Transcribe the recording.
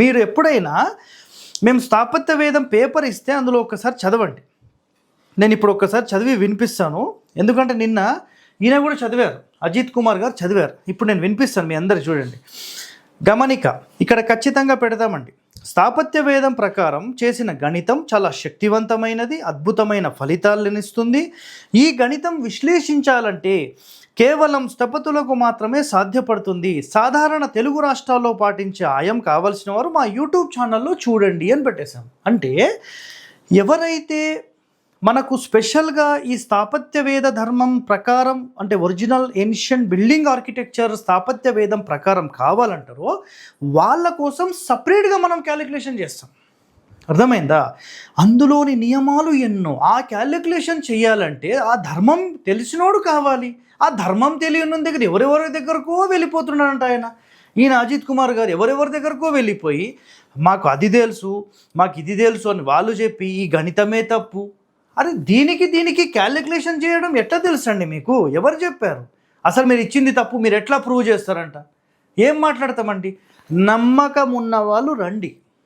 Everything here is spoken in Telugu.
మీరు ఎప్పుడైనా మేము స్థాపత్య వేదం పేపర్ ఇస్తే అందులో ఒకసారి చదవండి. నేను ఇప్పుడు ఒక్కసారి చదివి వినిపిస్తాను. ఎందుకంటే నిన్న ఈయన కూడా చదివారు. అజిత్ కుమార్ గారు చదివారు. ఇప్పుడు నేను వినిపిస్తాను మీ అందరు చూడండి. గమనిక ఇక్కడ ఖచ్చితంగా పెడదామండి స్థాపత్య వేదం ప్రకారం చేసిన గణితం చాలా శక్తివంతమైనది అద్భుతమైన ఫలితాలను ఇస్తుంది. ఈ గణితం విశ్లేషించాలంటే కేవలం స్థపతులకు మాత్రమే సాధ్యపడుతుంది. సాధారణ తెలుగు రాష్ట్రాల్లో పాటించే ఆయం కావలసిన వారు మా యూట్యూబ్ ఛానల్లో చూడండి అని పెట్టేశాం. అంటే ఎవరైతే మనకు స్పెషల్గా ఈ స్థాపత్య వేద ధర్మం ప్రకారం అంటే ఒరిజినల్ ఏన్షియన్ బిల్డింగ్ ఆర్కిటెక్చర్ స్థాపత్య వేదం ప్రకారం కావాలంటారో వాళ్ళ కోసం సపరేట్గా మనం క్యాలిక్యులేషన్ చేస్తాం. అర్థమైందా? అందులోని నియమాలు ఎన్నో. ఆ క్యాలిక్యులేషన్ చేయాలంటే ఆ ధర్మం తెలిసినోడు కావాలి. ఆ ధర్మం తెలియని దగ్గర ఎవరెవరి దగ్గరకో వెళ్ళిపోతున్నాడంట ఆయన. ఈయన అజిత్ కుమార్ గారు ఎవరెవరి దగ్గరకో వెళ్ళిపోయి మాకు అది తెలుసు మాకు ఇది తెలుసు అని వాళ్ళు చెప్పి ఈ గణితమే తప్పు అరే దీనికి దీనికి క్యాలిక్యులేషన్ చేయడం ఎట్లా తెలుసండి మీకు? ఎవరు చెప్పారు? అసలు మీరు ఇచ్చింది తప్పు మీరు ఎట్లా ప్రూవ్ చేస్తారంట? ఏం మాట్లాడతామండి? నమ్మకం ఉన్న వాళ్ళు రండి.